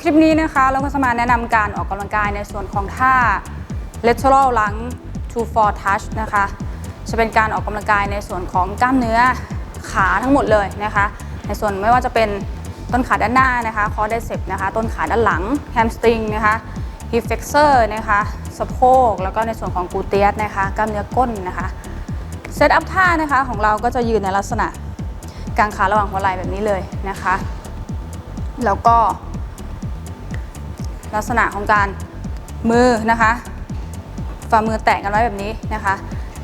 คลิปนี้นะคะเราก็จะมาแนะนำการออกกำลังกายในส่วนของท่า lateral lunge to for touch นะคะ จะเป็นการออกกำลังกายในส่วนของกล้ามเนื้อขาทั้งหมดเลยนะคะ ในส่วนไม่ว่าจะเป็นต้นขาด้านหน้านะคะคอไดเซปนะคะ ต้นขาด้านหลังแฮมสตริงนะคะฮิปเฟกเซอร์นะคะสะโพกแล้วก็ในส่วนของกูเตียสนะคะกล้ามเนื้อก้นนะคะเซตอัพท่านะคะของเราก็จะยืนในลักษณะกางขาระหว่างหัวไหล่แบบนี้เลยนะคะ แล้วก็ ลักษณะของการมือนะคะฝ่ามือแตะกันไว้แบบนี้นะคะ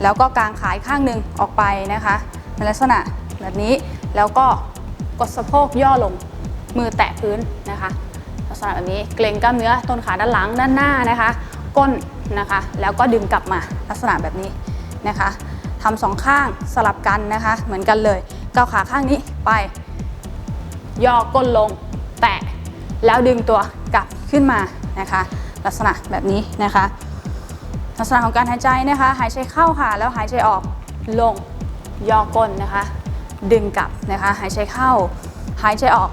แล้วก็กางขาอีกข้างหนึ่งออกไปนะคะในลักษณะแบบนี้แล้วก็กดสะโพกย่อลงมือแตะพื้นนะคะลักษณะแบบนี้เกรงกล้ามเนื้อต้นขาด้านหลังด้านหน้านะคะ ก้นนะคะแล้วก็ดึงกลับมาลักษณะแบบนี้นะคะทำสองข้างสลับกันนะคะ เหมือนกันเลยก้าวขาข้างนี้ไป ย่อก้นลงแตะ แล้วดึงตัวกลับขึ้นมานะคะ ลักษณะแบบนี้นะคะ ลักษณะของการหายใจนะคะ หายใจเข้าค่ะ แล้วหายใจออกลงย่อก้นนะคะ ดึงกลับนะคะ หายใจเข้า หายใจออก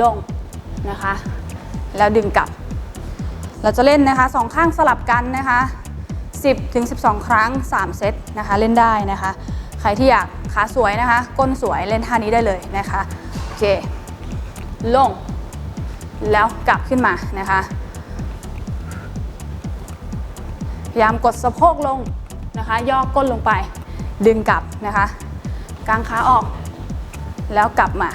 ลงนะคะ แล้วดึงกลับ เราจะเล่นนะคะสองข้างสลับกันนะคะ 10ถึง12 ครั้ง 3 เซตนะคะเล่นได้นะคะ ใครที่อยากขาสวยนะคะ ก้นสวยเล่นท่านี้ได้เลยนะคะโอเคลง แล้วกลับขึ้นมานะคะพยายามกดสะโพกลงนะคะ ย่อก้นลงไป ดึงกลับนะคะกางขาออก แล้วกลับมา